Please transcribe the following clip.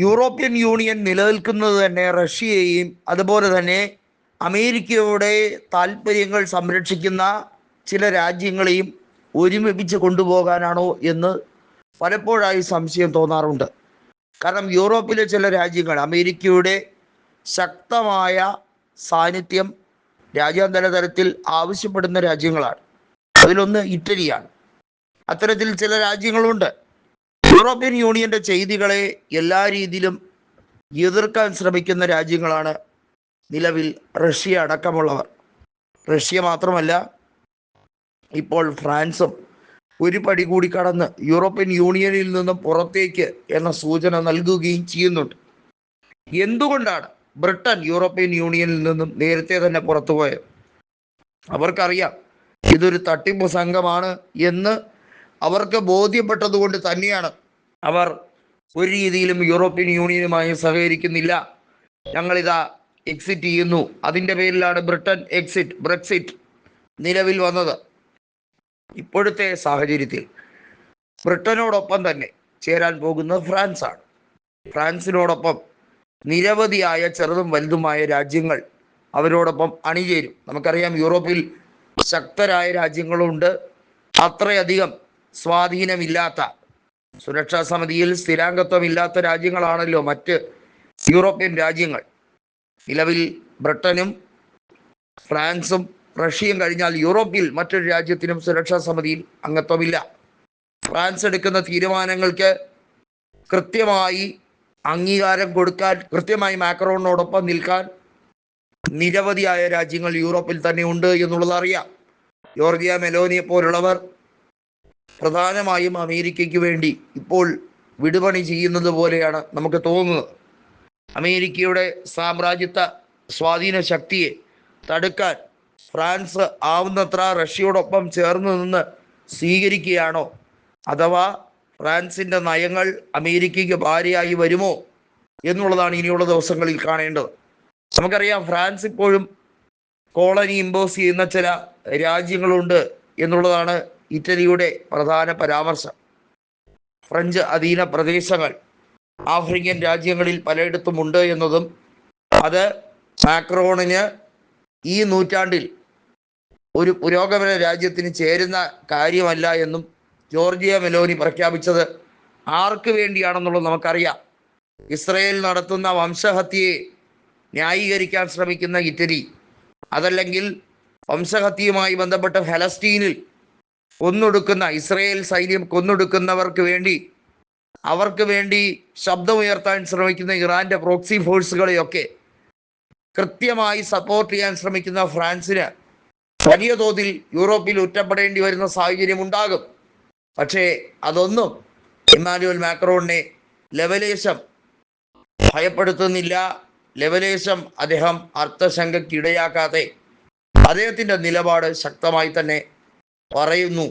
European union നിലനിൽക്കുന്നത് തന്നെ റഷ്യയെയും അതുപോലെ തന്നെ അമേരിക്കയുടെ താല്പര്യങ്ങൾ സംരക്ഷിക്കുന്ന ചില രാജ്യങ്ങളെയും ഒരുമിപ്പിച്ച് കൊണ്ടുപോകാനാണോ എന്ന് പലപ്പോഴായി സംശയം തോന്നാറുണ്ട്. കാരണം യൂറോപ്പിലെ ചില രാജ്യങ്ങൾ അമേരിക്കയുടെ ശക്തമായ സാന്നിധ്യം രാജ്യാന്തര തലത്തിൽ ആവശ്യപ്പെടുന്ന രാജ്യങ്ങളാണ്. അതിലൊന്ന് ഇറ്റലിയാണ്. അത്തരത്തിൽ ചില രാജ്യങ്ങളുണ്ട്. യൂറോപ്യൻ യൂണിയന്റെ ചെയ്തികളെ എല്ലാ രീതിയിലും എതിർക്കാൻ ശ്രമിക്കുന്ന രാജ്യങ്ങളാണ് നിലവിൽ റഷ്യ അടക്കമുള്ളവർ. റഷ്യ മാത്രമല്ല ഇപ്പോൾ ഫ്രാൻസും ഒരു പടി കൂടി കടന്ന് യൂറോപ്യൻ യൂണിയനിൽ നിന്നും പുറത്തേക്ക് എന്ന സൂചന നൽകുകയും ചെയ്യുന്നുണ്ട്. എന്തുകൊണ്ടാണ് ബ്രിട്ടൻ യൂറോപ്യൻ യൂണിയനിൽ നിന്നും നേരത്തെ തന്നെ പുറത്തുപോയത്? അവർക്കറിയാം ഇതൊരു തട്ടിപ്പ് സംഘമാണ് എന്ന് അവർക്ക് ബോധ്യപ്പെട്ടതുകൊണ്ട് തന്നെയാണ് അവർ ഒരു രീതിയിലും യൂറോപ്യൻ യൂണിയനുമായി സഹകരിക്കുന്നില്ല. ഞങ്ങളിതാ എക്സിറ്റ് ചെയ്യുന്നു. അതിന്റെ പേരിലാണ് ബ്രിട്ടൻ എക്സിറ്റ് ബ്രെക്സിറ്റ് നിലവിൽ വന്നത്. ഇപ്പോഴത്തെ സാഹചര്യത്തിൽ ബ്രിട്ടനോടൊപ്പം തന്നെ ചേരാൻ പോകുന്നത് ഫ്രാൻസാണ് ഫ്രാൻസിനോടൊപ്പം നിരവധിയായ ചെറുതും വലുതുമായ രാജ്യങ്ങൾ അവരോടൊപ്പം അണിചേരും. നമുക്കറിയാം യൂറോപ്പിൽ ശക്തരായ രാജ്യങ്ങളുണ്ട്. അത്രയധികം സ്വാധീനമില്ലാത്ത സുരക്ഷാ സമിതിയിൽ സ്ഥിരാംഗത്വമില്ലാത്ത രാജ്യങ്ങളാണല്ലോ മറ്റ് യൂറോപ്യൻ രാജ്യങ്ങൾ. നിലവിൽ ബ്രിട്ടനും ഫ്രാൻസും റഷ്യയും കഴിഞ്ഞാൽ യൂറോപ്പിൽ മറ്റൊരു രാജ്യത്തിനും സുരക്ഷാ സമിതിയിൽ അംഗത്വമില്ല. ഫ്രാൻസ് എടുക്കുന്ന തീരുമാനങ്ങൾക്ക് കൃത്യമായി അംഗീകാരം കൊടുക്കാൻ കൃത്യമായി മാക്രോണിനോടൊപ്പം നിൽക്കാൻ നിരവധിയായ രാജ്യങ്ങൾ യൂറോപ്പിൽ തന്നെ ഉണ്ട് എന്നുള്ളത് അറിയാം. ജോർജിയ മെലോനിയെ പോലുള്ളവർ പ്രധാനമായും അമേരിക്കയ്ക്ക് വേണ്ടി ഇപ്പോൾ വിടുപണി ചെയ്യുന്നത് പോലെയാണ് നമുക്ക് തോന്നുന്നത്. അമേരിക്കയുടെ സാമ്രാജ്യത്വ സ്വാധീന ശക്തിയെ തടുക്കാൻ ഫ്രാൻസ് ആവുന്നത്ര റഷ്യയോടൊപ്പം ചേർന്ന് നിന്ന് സ്വീകരിക്കുകയാണോ? അഥവാ ഫ്രാൻസിന്റെ നയങ്ങൾ അമേരിക്കയ്ക്ക് ഭാര്യയായി വരുമോ എന്നുള്ളതാണ് ഇനിയുള്ള ദിവസങ്ങളിൽ കാണേണ്ടത്. നമുക്കറിയാം ഫ്രാൻസ് ഇപ്പോഴും കോളനി ഇമ്പോസ് ചെയ്യുന്ന ചില രാജ്യങ്ങളുണ്ട് എന്നുള്ളതാണ് ഇറ്റലിയുടെ പ്രധാന പരാമർശം. ഫ്രഞ്ച് അധീന പ്രദേശങ്ങൾ ആഫ്രിക്കൻ രാജ്യങ്ങളിൽ പലയിടത്തുമുണ്ട് എന്നതും അത് മാക്രോണിന് ഈ നൂറ്റാണ്ടിൽ ഒരു പുരോഗമന രാജ്യത്തിന് ചേരുന്ന കാര്യമല്ല എന്നും ജോർജിയ മെലോനി പ്രഖ്യാപിച്ചത് ആർക്ക് വേണ്ടിയാണെന്നുള്ളത് നമുക്കറിയാം. ഇസ്രയേൽ നടത്തുന്ന വംശഹത്യയെ ന്യായീകരിക്കാൻ ശ്രമിക്കുന്ന ഇറ്റലി അതല്ലെങ്കിൽ വംശഹത്യയുമായി ബന്ധപ്പെട്ട് ഫലസ്തീനിൽ കൊന്നൊടുക്കുന്ന ഇസ്രയേൽ സൈന്യം കൊന്നൊടുക്കുന്നവർക്ക് വേണ്ടി അവർക്ക് വേണ്ടി ശബ്ദമുയർത്താൻ ശ്രമിക്കുന്ന ഇറാന്റെ പ്രോക്സി ഫോഴ്സുകളെയൊക്കെ കൃത്യമായി സപ്പോർട്ട് ചെയ്യാൻ ശ്രമിക്കുന്ന ഫ്രാൻസിന് വലിയ തോതിൽ യൂറോപ്പിൽ ഒറ്റപ്പെടേണ്ടി വരുന്ന സാഹചര്യം ഉണ്ടാകും പക്ഷേ അതൊന്നും ഇമ്മാനുവൽ മാക്രോണിനെ ലവലേശം ഭയപ്പെടുത്തുന്നില്ല. ലവലേശം അദ്ദേഹം അർത്ഥശങ്കയ്ക്കിടയാക്കാതെ അദ്ദേഹത്തിന്റെ നിലപാട് ശക്തമായി തന്നെ പറയുന്നു